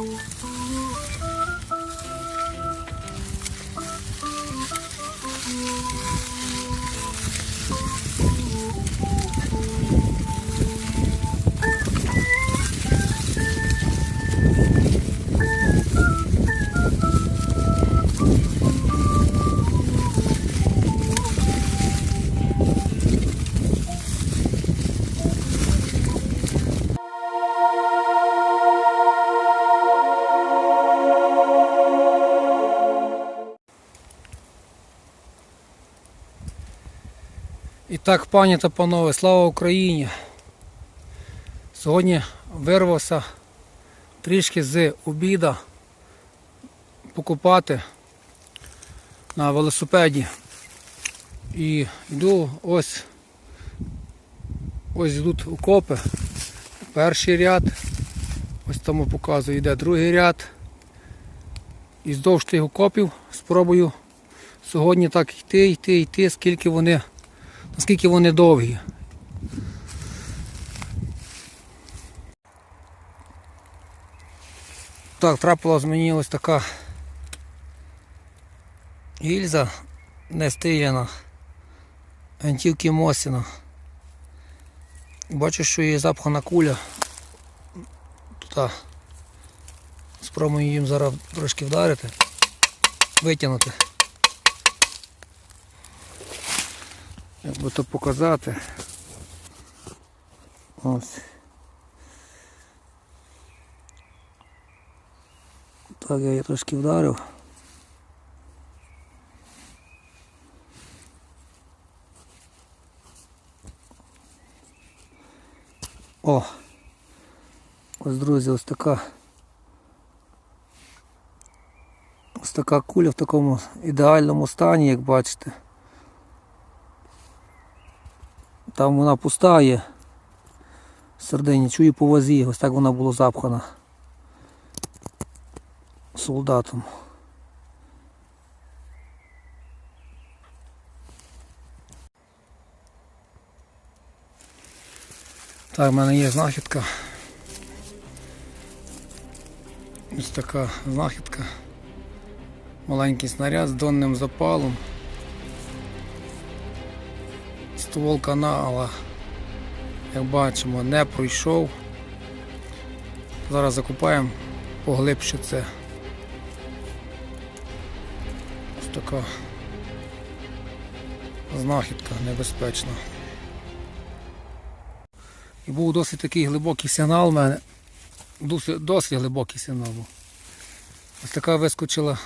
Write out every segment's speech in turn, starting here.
Oh, oh. Так, пані та панове, слава Україні! Сьогодні вирвався трішки з обіда покупати на велосипеді. І йду ось ось йдуть окопи. Перший ряд, ось тому показую, йде другий ряд. І здовж тих окопів спробую сьогодні так йти, йти, йти, скільки вони наскільки вони довгі. Так, трапилась мені ось така гільза не стиляна Мосіна. Бачу, що є запхана куля. Тут спробую їм зараз трошки вдарити, витягнути. Як би то показати. Ось. Так, я її трошки вдарив. О! Ось, друзі, ось така. Ось така куля в такому ідеальному стані, як бачите. Там вона пуста є. Сердині, чую по вазі, ось так вона була запхана солдатом. Так, в мене є знахідка. Ось така знахідка. Маленький снаряд з донним запалом. Ствол канала, як бачимо, не пройшов. Зараз закупаємо поглибше це. Ось така знахідка небезпечна. І був досить такий глибокий сигнал у мене. Досить, досить глибокий сигнал був. Ось така вискочила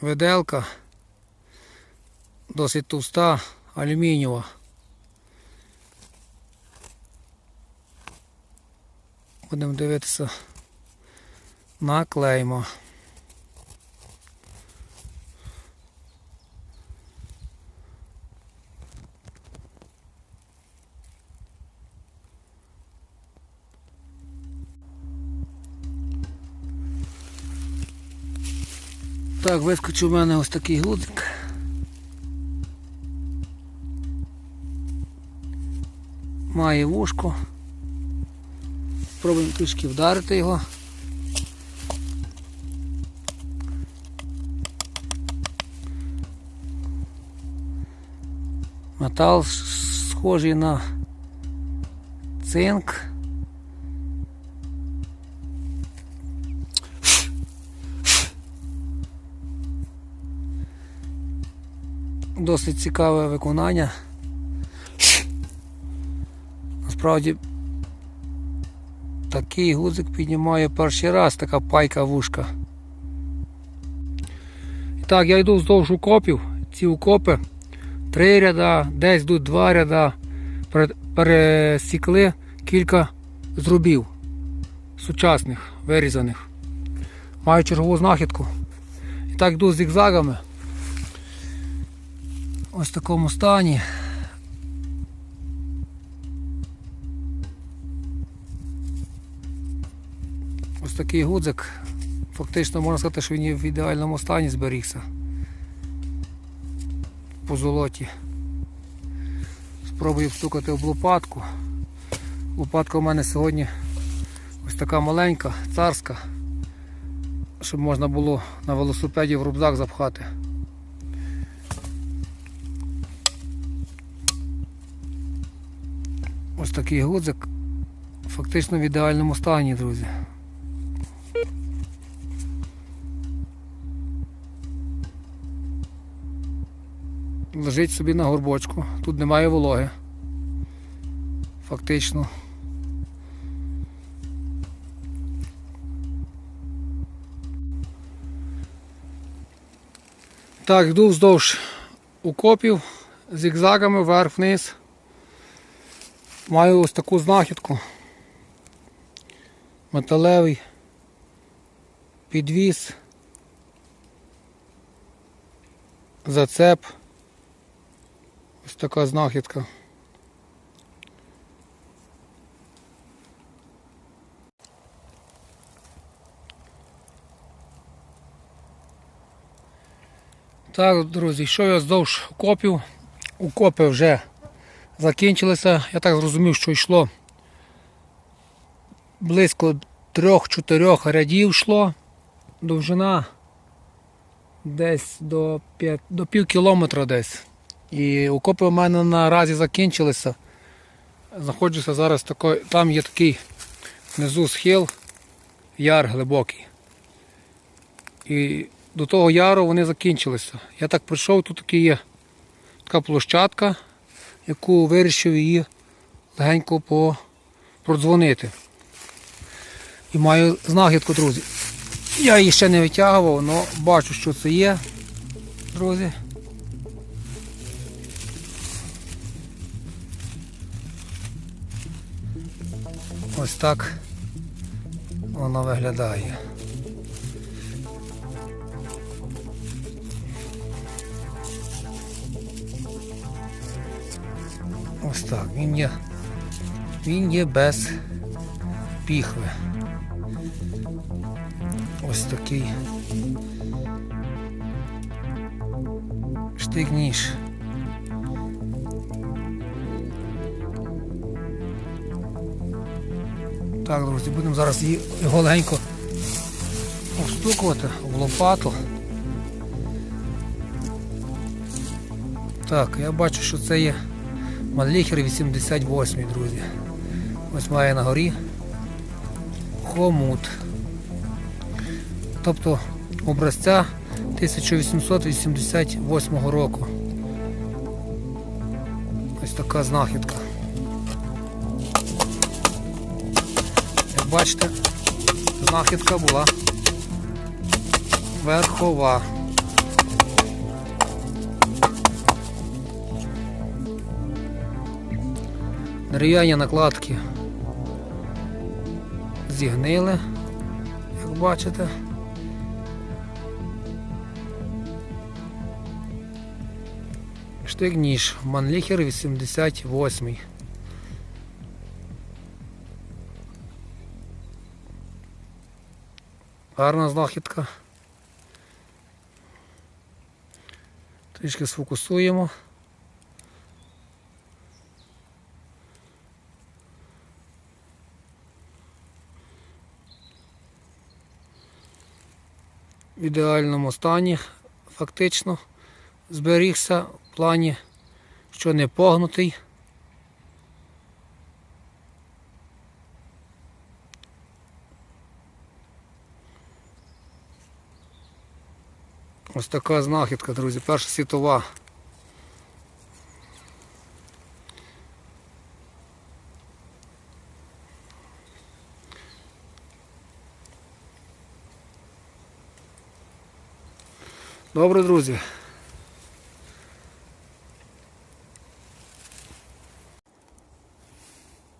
виделка, досить товста алюмінієва. Будемо дивитися на клеймо. Так, вискочив у мене ось такий гудзик. Має вушко. Спробуємо трішки вдарити його. Метал схожий на цинк. Досить цікаве виконання. Насправді такий гудзик піднімає перший раз, така пайка вушка. І так, я йду вздовж укопів, ці укопи, три ряда, десь йдуть два ряда, пересікли кілька зрубів сучасних, вирізаних. Маю чергову знахідку. І так йду зігзагами. Ось в такому стані. Ось такий гудзик. Фактично можна сказати, що він в ідеальному стані зберігся. По золоті. Спробую встукати об лопатку. Лопатка у мене сьогодні Ось така маленька, царська, щоб можна було на велосипеді в рюкзак запхати. Ось такий гудзик фактично в ідеальному стані, друзі. Лежить собі на горбочку. Тут немає вологи. Фактично. Так, йду вздовж укопів зігзагами вверх-вниз. Маю ось таку знахідку. Металевий підвіз. Зацеп. Ось така знахідка. Так, друзі, йшов я здовж окопів. Укопи вже закінчилися. Я так зрозумів, що йшло близько трьох-чотирьох рядів йшло. Довжина десь до, п'ять- до пів кілометра десь. І окопи у мене наразі закінчилися. Знаходжуся зараз тако, там є такий внизу схил, яр глибокий. І до того яру вони закінчилися. Я так прийшов, тут такі є така площадка, яку вирішив її легенько по... продзвонити. І маю знахідку, друзі. Я її ще не витягував, але бачу, що це є, друзі. Ось так воно виглядає. Ось так, він є. Він є без піхви. Ось такий штик-ніж. Так, друзі, будемо зараз її- легенько обстукувати в лопату. Так, я бачу, що це є Манліхер 88, друзі. Ось має на горі хомут. Тобто образця 1888 року. Ось така знахідка. Бачите, знахідка була верхова. Дерев'яні накладки зігнили, як бачите. Штик ніж Манліхер 88. Гарна знахідка. Трішки сфокусуємо. В ідеальному стані фактично зберігся в плані, що не погнутий. Ось така знахідка, друзі, перша світова. Добре, друзі.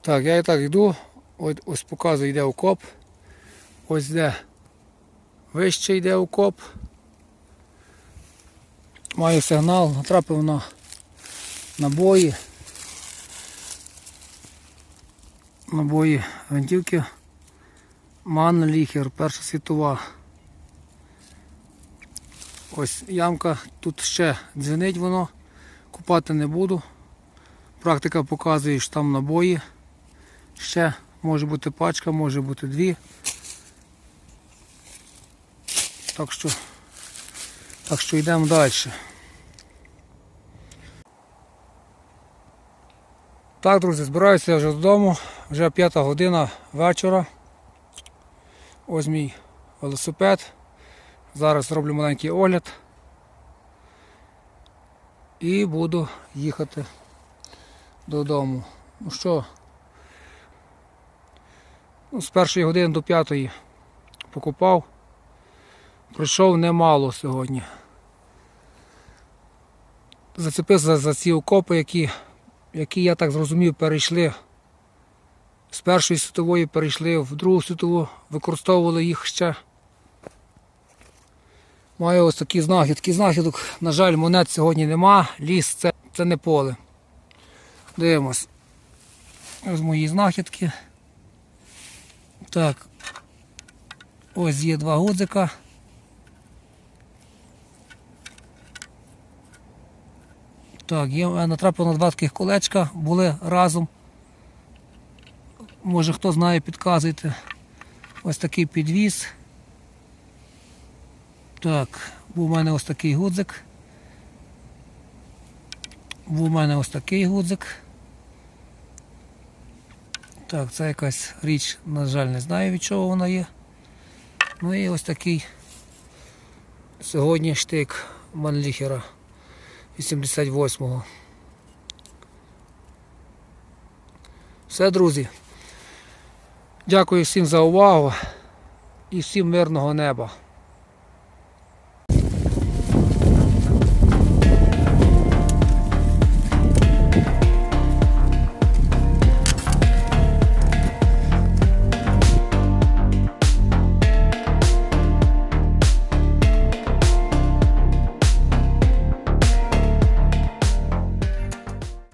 Так, я і так йду. Ось, ось показую, йде окоп. Ось де вище йде окоп. Маю сигнал, натрапив на набої. Набої гвинтівки. Ман Ліхер, Перша світова. Ось ямка, тут ще дзвенить воно, купати не буду. Практика показує, що там набої ще Може бути пачка, може бути дві. Так що, так що йдемо далі. Так, друзі, збираюся я вже додому. Вже п'ята година вечора. Ось мій велосипед. Зараз роблю маленький огляд. І буду їхати додому. Ну що, ну, з першої години до п'ятої покупав. Пройшов немало сьогодні. Зацепився за, за ці окопи, які, які, я так зрозумів, перейшли з Першої світової перейшли в Другу світову, використовували їх ще. Маю ось такі знахідки. Знахідок, на жаль, монет сьогодні нема. Ліс це, це не поле. Дивимось. Ось мої знахідки. Так. Ось є два гудзика. Так, я натрапив на два таких колечка, були разом. Може хто знає, підказуйте. Ось такий підвіз. Так, був у мене ось такий гудзик. Був у мене ось такий гудзик. Так, це якась річ, на жаль, не знаю від чого вона є. Ну і ось такий сьогодні штик Манліхера 88-го. Все, друзі. Дякую всім за увагу і всім мирного неба.